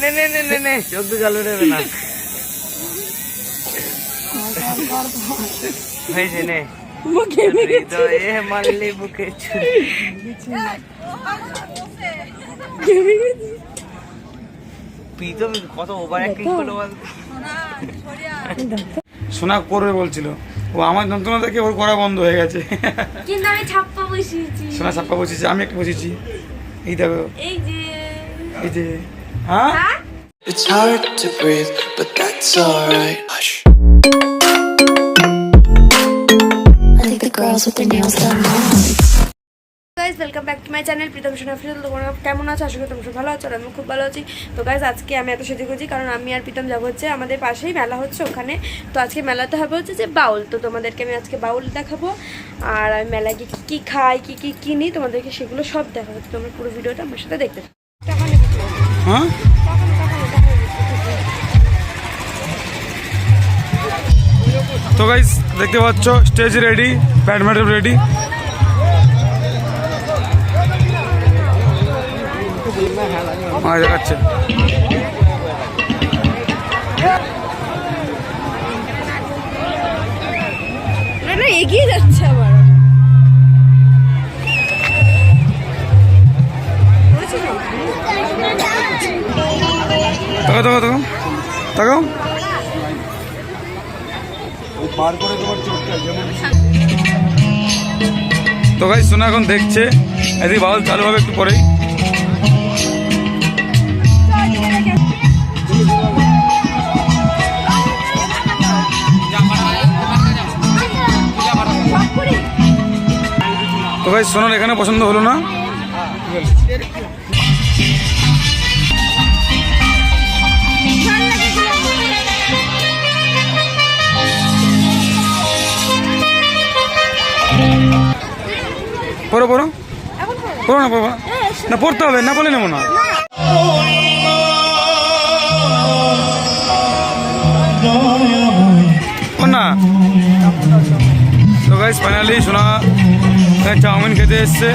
নে নে নে নে নে চোখ তো চালু নেবে না। হয়েছে নে। হৃদয়ে মারলি বুকে প্রীতম কত ওভার অ্যাক্টিং করল বল শোনা করবে বলছিল। ও আমার যন্ত্রণা দেখে ওর করা বন্ধ হয়ে গেছে। কিন্তু আমি ছাপ্পা বসিয়েছি। সোনা ছাপ্পা বসেছে আমি একটা বসেছি এই দেখো এই যে এই যে হ্যাঁ হ্যাঁ It's hard to breathe, but that's alright. Hush. I think the girls with their nails done now. Guys welcome back to my channel Pritam সোনা ফিরল তোমরা কেমন আছো? আশা করি তোমরা ভালো আছো আমি খুব ভালো আছি। তো গাইজ আজকে আমি এত সেজে করছি কারণ আমি আর প্রীতম যাব হচ্ছে আমাদের পাশেই, মেলা হচ্ছে ওখানে। তো আজকে মেলাতে হবে হচ্ছে যে বাউল। তো তোমাদেরকে আমি আজকে বাউল দেখাবো। আর আমি মেলায় গিয়ে কী খাই, কী কী কিনি তোমাদেরকে সেগুলো সব দেখাবো। তোমরা পুরো ভিডিওটা আমার সাথে দেখতে? হ্যাঁ। তো গাইস দেখতে পাচ্ছ স্টেজ রেডি ব্যাডমিন্টন রেডি দেখাচ্ছে। এগিয়ে যাচ্ছে আবার। তাকাও তাকাও তাকাও। তাকাও। তো গাইস শোনা এখন দেখছে। এদিকে বাউল চালু হবে একটু পরেই। গাইস সোনার এখানে পছন্দ হলো না? পড়ো পড়ো। পড়ো না পড়ো না। পড়তে হবে, না বলে নেব না। না। তো গাইস ফাইনালি শোনা এখানে চাউমিন খেতে এসছে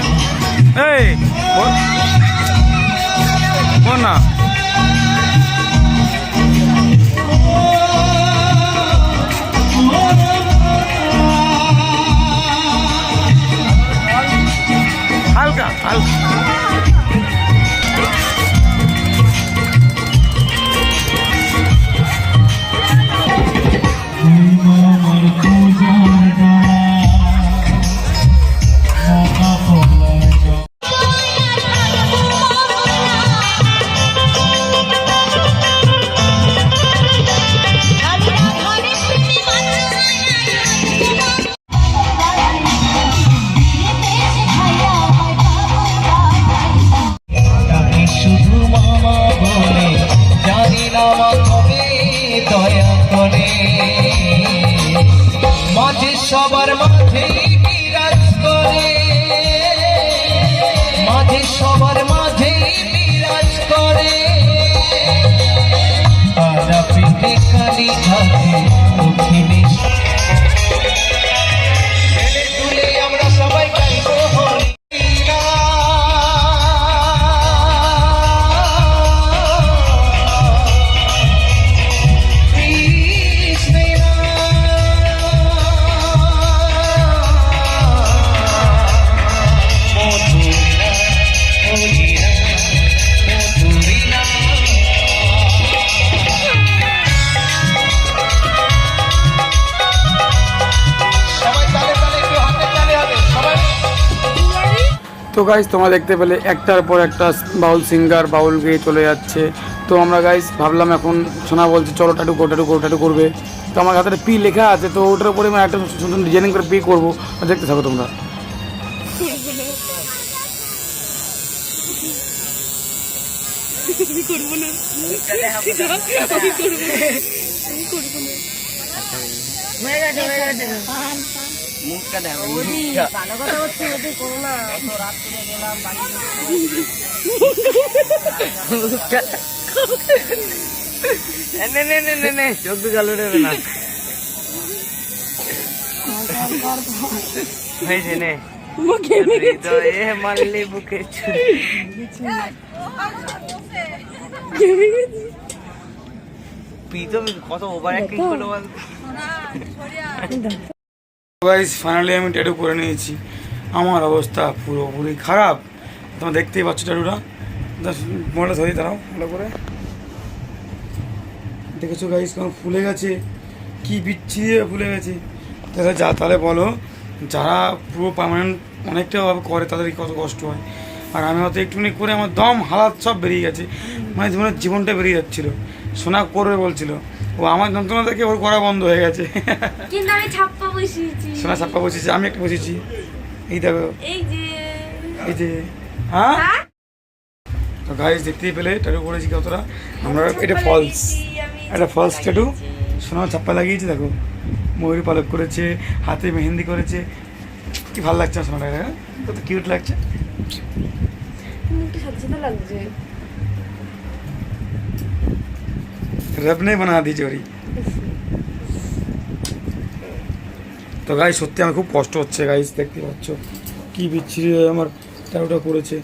তো গাইজ তোমরা দেখতে পেলে একটার পর একটা বাউল সিঙ্গার বাউল গেয়ে চলে যাচ্ছে। তো আমরা গাইজ ভাবলাম এখন শোনা বলছে চলো টাটু করো টাটু করো টাটু করবে। তো আমার হাতে পি লেখা আছে তো ওটার উপরে আমি একটা সুন্দর ডিজাইনিং করে পি করব। দেখতে থাকো তোমরা। হয়ে গেছে হয়ে গেছে। মুখটা দেখো মুখটা। মুখটা নে নে নে নে নে চোখ তো চালু নেবে না। হয়েছে নে। হৃদয়ে মারলি বুকে ছুরি প্রীতম কত ওভার অ্যাক্টিং করল বল। গাইস ফাইনালি আমি ট্যাটু করে নিয়েছি। আমার অবস্থা পুরোপুরি খারাপ। তোমরা দেখতেই পাচ্ছ ট্যাটুটা মোবাইলটা ধরি দাঁড়াও ভালো করে। দেখেছ গাইস কেমন ফুলে গেছে? কি বিচ্ছিরি ফুলে গেছে? তাহলে যা, তাহলে বলো, যারা পুরো পার্মানেন্ট অনেকটা ভাবে করে, তাদের কত কষ্ট হয়? আর আমি হয়তো একটুখানি করে আমার দম, হালাত সব বেরিয়ে গেছে। মানে জীবনটা বেরিয়ে যাচ্ছিল। সোনা করবে বলছিল। ও আমার যন্ত্রণা থেকে ওর করা বন্ধ হয়ে গেছে? কিন্তু আমি ছাপ্পা বসিয়েছি। সোনা ছাপ্পা বসেছি আমি একটা বসেছি এই দেখো। এই যে। এই যে। হ্যাঁ? তো গাইজ দেখতেই পেলে ট্যাটু করেছি কতটা আমরা এটা ফলস এটা ফলস ট্যাটু সোনা ছাপ্পা লাগিয়েছি দেখো। ময়ূর পালক করেছে হাতে মেহেন্দি করেছে। কি ভালো লাগছে সোনাটা হ্যাঁ? কত কিউট লাগছে। লাগছে। रब ने बना दी चोरी তো গাই সত্যি আমার খুব কষ্ট হচ্ছে গাইস দেখতে পাচ্ছ কি বিচ্ছিরি হয়ে আমার ট্যাটুটা করেছে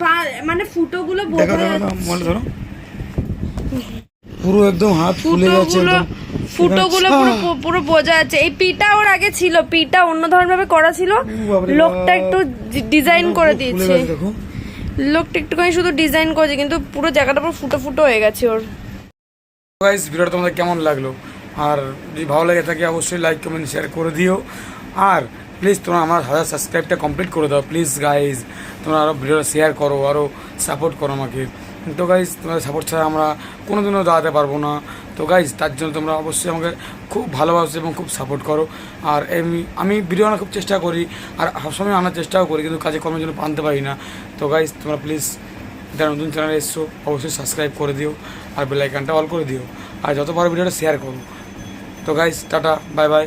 পা- মানে ফুটোগুলো দেখো বোঝা দেখো যাচ্ছে দেখো, মনে ধরো পুরো একদম হাত ফুলে গেছে ফুটোগুলো একদম ফুটোগুলো পুরো পুরো বোঝা যাচ্ছে এই পিটা ওর আগে ছিল পিটা অন্য ধরনের ভাবে করা ছিল বাপরে লোকটা বাপ। একটু ডিজাইন করে ফুলে দিয়েছে গেছে দেখো লোকটা একটুখানি শুধু ডিজাইন করেছে কিন্তু পুরো জায়গাটা পুরো ফুটো ফুটো হয়ে গেছে ওর গাইস ভিডিওটা তোমাদের কেমন লাগল? আর যদি ভালো লাগে থাকে, অবশ্যই লাইক কমেন্ট শেয়ার করে দিও। আর প্লিজ তোমরা আমার হাজার সাবস্ক্রাইবটা কমপ্লিট করে দাও। প্লিজ গাইজ তোমরা আরও ভিডিওটা শেয়ার করো আরও সাপোর্ট করো আমাকে। তো গাইজ তোমাদের সাপোর্ট ছাড়া আমরা কোনো দিনও দাঁড়াতে পারব না। তো গাইজ তার জন্য তোমরা অবশ্যই আমাকে খুব ভালোবাসো এবং খুব সাপোর্ট করো। আর এমনি আমি ভিডিও আনার খুব চেষ্টা করি, আর সবসময় আনার চেষ্টাও করি, কিন্তু কাজে কর্মের জন্য আনতে পারি না। তো গাইজ তোমরা প্লিজ যারা নতুন চ্যানেলে এসছো, অবশ্যই সাবস্ক্রাইব করে দিও আর বেলাইকানটা অল করে দিও। আর যত পারো ভিডিওটা শেয়ার করো। তো গাইজ টাটা বাই বাই